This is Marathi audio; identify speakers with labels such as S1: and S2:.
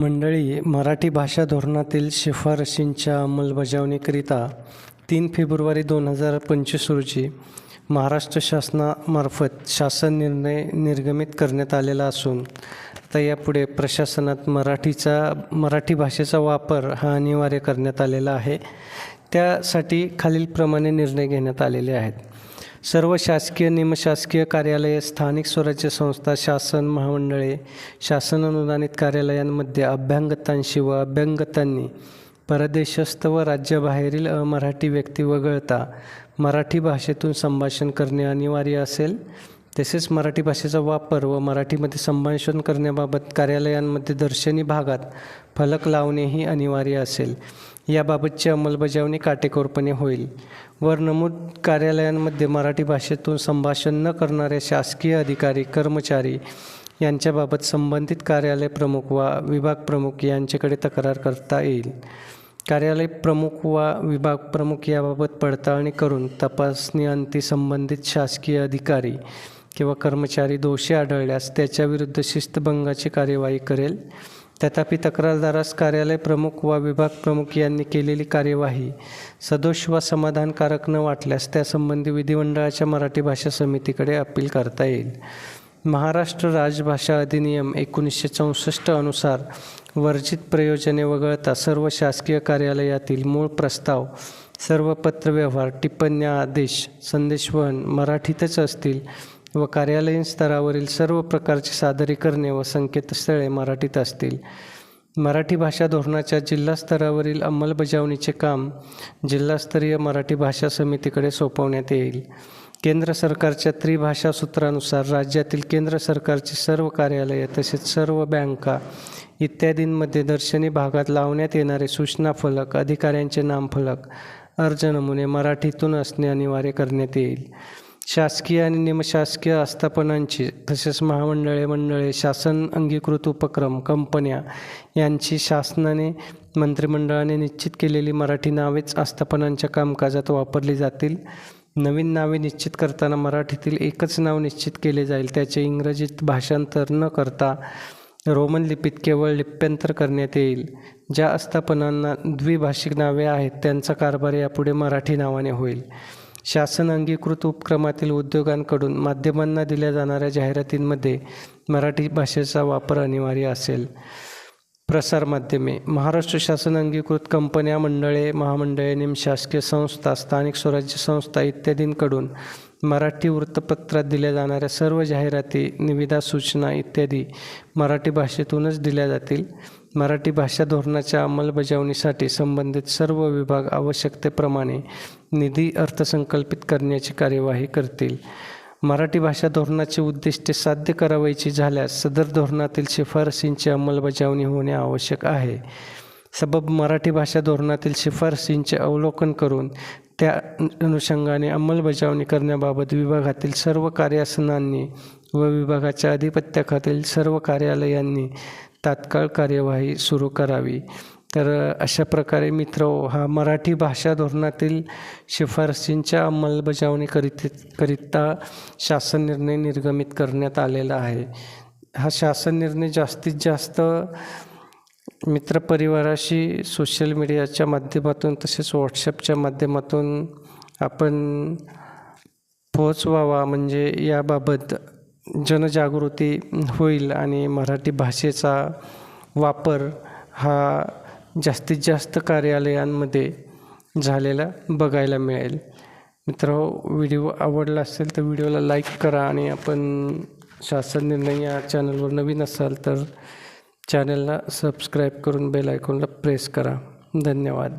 S1: मंडळी मराठी भाषा धोरणातील शिफारशींच्या अंमलबजावणीकरिता तीन फेब्रुवारी दोन हजार पंचवीस रोजी महाराष्ट्र शासनामार्फत शासन निर्णय निर्गमित करण्यात आलेला असून आता यापुढे प्रशासनात मराठीचा मराठी भाषेचा वापर हा अनिवार्य करण्यात आलेला आहे. त्यासाठी खालीलप्रमाणे निर्णय घेण्यात आलेले आहेत. सर्व शासकीय निमशासकीय कार्यालये स्थानिक स्वराज्य संस्था शासन महामंडळे शासन अनुदानित कार्यालयांमध्ये अभ्यांगतांशी व अभ्यंगतांनी परदेशस्थ व राज्याबाहेरील अमराठी व्यक्ती वगळता मराठी भाषेतून संभाषण करणे अनिवार्य असेल. तसेच मराठी भाषेचा वापर व मराठीमध्ये संभाषण करण्याबाबत कार्यालयांमध्ये दर्शनी भागात फलक लावणेही अनिवार्य असेल. याबाबतची अंमलबजावणी काटेकोरपणे होईल. वर नमूद कार्यालयांमध्ये मराठी भाषेतून संभाषण न करणारे शासकीय अधिकारी कर्मचारी यांच्याबाबत संबंधित कार्यालय प्रमुख वा विभाग प्रमुख यांच्याकडे तक्रार करता येईल. कार्यालय प्रमुख वा विभाग प्रमुख याबाबत पडताळणी करून तपासणीअंती संबंधित शासकीय अधिकारी किंवा कर्मचारी दोषी आढळल्यास त्याच्याविरुद्ध शिस्तभंगाची कार्यवाही करेल. तथापि तक्रारदारास कार्यालय प्रमुख वा विभाग प्रमुख यांनी केलेली कार्यवाही सदोष वा समाधानकारक न वाटल्यास त्यासंबंधी विधिमंडळाच्या मराठी भाषा समितीकडे अपील करता येईल. महाराष्ट्र राजभाषा अधिनियम एकोणीसशे चौसष्ट अनुसार वर्जित प्रयोजने वगळता सर्व शासकीय कार्यालयातील मूळ प्रस्ताव सर्व पत्रव्यवहार टिप्पण्या आदेश संदेशवहन मराठीतच असतील व कार्यालयीन स्तरावरील सर्व प्रकारची सादरीकरणे व संकेतस्थळे मराठीत असतील. मराठी भाषा धोरणाच्या जिल्हा स्तरावरील अंमलबजावणीचे काम जिल्हास्तरीय मराठी भाषा समितीकडे सोपवण्यात येईल. केंद्र सरकारच्या त्रिभाषा सूत्रानुसार राज्यातील केंद्र सरकारची सर्व कार्यालये तसेच सर्व बँका इत्यादींमध्ये दर्शनी भागात लावण्यात येणारे सूचना फलक अधिकाऱ्यांचे नामफलक अर्ज नमुने मराठीतून असणे अनिवार्य करण्यात येईल. शासकीय आणि निमशासकीय आस्थापनांची तसेच महामंडळे मंडळे शासन अंगीकृत उपक्रम कंपन्या यांची शासनाने मंत्रिमंडळाने निश्चित केलेली मराठी नावेच आस्थापनांच्या कामकाजात वापरली जातील. नवीन नावे निश्चित करताना मराठीतील एकच नाव निश्चित केले जाईल त्याचे इंग्रजीत भाषांतर न करता रोमन लिपीत केवळ लिप्यंतर करण्यात येईल. ज्या आस्थापनांना द्विभाषिक नावे आहेत त्यांचा कारभार यापुढे मराठी नावाने होईल. शासन अंगीकृत उपक्रमातील उद्योगांकडून माध्यमांना दिल्या जाणाऱ्या जाहिरातींमध्ये मराठी भाषेचा वापर अनिवार्य असेल. प्रसारमाध्यमे महाराष्ट्र शासन अंगीकृत कंपन्या मंडळे महामंडळे निमशासकीय संस्था स्थानिक स्वराज्य संस्था इत्यादींकडून मराठी वृत्तपत्रात दिल्या जाणाऱ्या सर्व जाहिराती निविदा सूचना इत्यादी मराठी भाषेतूनच दिल्या जातील. मराठी भाषा धोरणाच्या अंमलबजावणीसाठी संबंधित सर्व विभाग आवश्यकतेप्रमाणे निधी अर्थसंकल्पित करण्याची कार्यवाही करतील. मराठी भाषा धोरणाची उद्दिष्टे साध्य करावयाची झाल्यास सदर धोरणातील शिफारसींची अंमलबजावणी होणे आवश्यक आहे. सबब मराठी भाषा धोरणातील शिफारसींचे अवलोकन करून त्या अनुषंगाने अंमलबजावणी करण्याबाबत विभागातील सर्व कार्यासनांनी व विभागाच्या अधिपत्याखातील सर्व कार्यालयांनी तात्काळ कार्यवाही सुरू करावी. तर अशा प्रकारे मित्र हो, हा मराठी भाषा धोरणातील शिफारसींच्या अंमलबजावणी करीत करिता शासन निर्णय निर्गमित करण्यात आलेला आहे. हा शासन निर्णय जास्तीत जास्त मित्रपरिवाराशी सोशल मीडियाच्या माध्यमातून तसेच व्हॉट्सअपच्या माध्यमातून आपण पोहोचवावा म्हणजे याबाबत जनजागृती होईल आणि मराठी भाषेचा वापर हा जास्तीत जास्त कार्यालयांमध्ये झालेला बघायला मिळेल. मित्र व्हिडिओ आवडला असेल तर व्हिडिओला लाईक करा आणि आपण शासन निर्णय या चॅनलवर नवीन असाल तर चॅनलला सबस्क्राईब करून बेल आयकॉनला प्रेस करा. धन्यवाद.